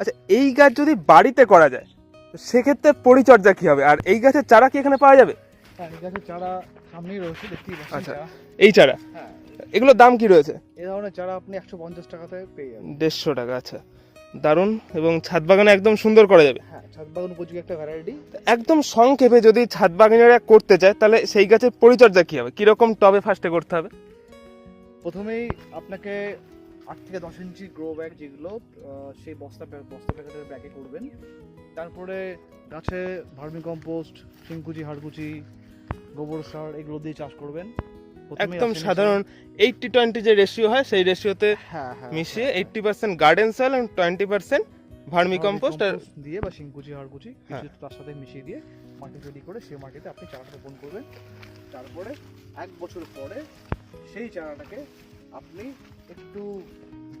আচ্ছা এই গাছ যদি বাড়িতে করা যায় তো সেক্ষেত্রে পরিচর্যা কি হবে? আর এই গাছের চারা কি এখানে পাওয়া যাবে? হ্যাঁ এই গাছের চারা সামনেই রয়েছে দেখতেই পাচ্ছেন আচ্ছা। এই চারা? হ্যাঁ। এগুলোর দাম কি রয়েছে? এই ধরনের চারা আপনি একশো পঞ্চাশ টাকাতে পেয়ে যাবেন। দেড়শো টাকা আচ্ছা। দারুণ এবং ছাদ বাগানে একদম সুন্দর করা যাবে? হ্যাঁ ছাদ বাগান উপযোগী একটা ভ্যারাইটি একদম সংক্ষেপে যদি ছাদ বাগানিরা করতে চায় তাহলে সেই গাছের পরিচর্যা কি হবে? কীরকম টবে ফার্স্টে করতে হবে? প্রথমেই আপনাকে আট থেকে দশ ইঞ্চি গ্রো ব্যাগ যেগুলো সেই বস্তা বস্তা প্যাকেটের ব্যাগে করবেন। তারপরে গাছে ভার্মি কম্পোস্ট শিংকুচি হাড়কুচি গোবর সার এগুলো দিয়ে চাষ করবেন। একদম সাধারণ এইটটি টোয়েন্টি যে রেশিও হয় সেই রেশিওতে হ্যাঁ হ্যাঁ মিশিয়ে এইটটি পার্সেন্ট গার্ডেন সয়েল এবং টোয়েন্টি পার্সেন্ট ভার্মি কম্পোস্ট আর দিয়ে বা শিংকুচি হাড়কুচি হ্যাঁ। কিছু তার সাথে মিশিয়ে দিয়ে মাটি তৈরি করে সেই মাটিতে আপনি চারা রোপণ করবেন। তারপরে এক বছর পরে সেই চারাটাকে আপনি একটু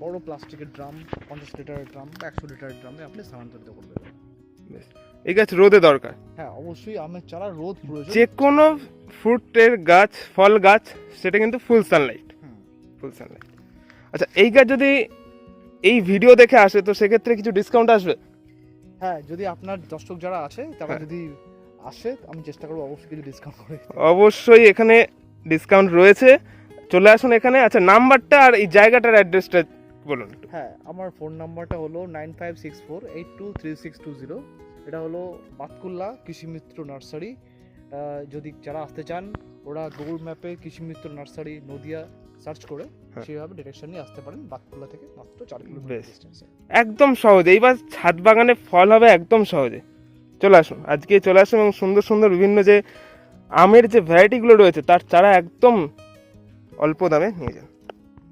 বড় প্লাস্টিকের ড্রাম পঞ্চাশ লিটারের ড্রাম বা একশো লিটারের ড্রামে আপনি স্থানান্তরিত করবেন এই গাছ রোদে দরকার? হ্যাঁ অবশ্যই আমের চারা রোদ প্রয়োজন। যে কোনো ফ্রুটের গাছ ফল গাছ সেটা কিন্তু ফুল সানলাইট। ফুল সানলাইট। আচ্ছা এই গাছ যদি এই ভিডিও দেখে আসে তো সেক্ষেত্রে কিছু ডিসকাউন্ট আসবে? হ্যাঁ যদি আপনার দর্শক যারা আছে তারা হ্যাঁ। যদি আসে আমি চেষ্টা করব অবশ্যই কিছু ডিসকাউন্ট করে অবশ্যই এখানে ডিসকাউন্ট রয়েছে। চলে আসুন এখানে। আচ্ছা নাম্বারটা আর এই জায়গাটার অ্যাড্রেসটা বলুন হ্যাঁ আমার ফোন নাম্বারটা হলো nine five six four eight two three six two zero এটা হলো বাতকুল্লা কৃষিমিত্র নার্সারি। যদি যারা আসতে চান ওরা গুগল ম্যাপে কৃষিমিত্র নার্সারি নদিয়া সার্চ করে হ্যাঁ। সেইভাবে ডিরেকশন নিয়ে আসতে পারেন। বাতকুল্লা থেকে মাত্র চার কিলোমিটার। ডিস্টেন্সে একদম সহজে। এইবার ছাদ বাগানে ফল হবে একদম সহজে। চলে আসুন। আজকে চলে আসুন এবং সুন্দর সুন্দর বিভিন্ন যে আমের যে ভ্যারাইটিগুলো রয়েছে তার চারা একদম অল্প দামে নিয়ে যান।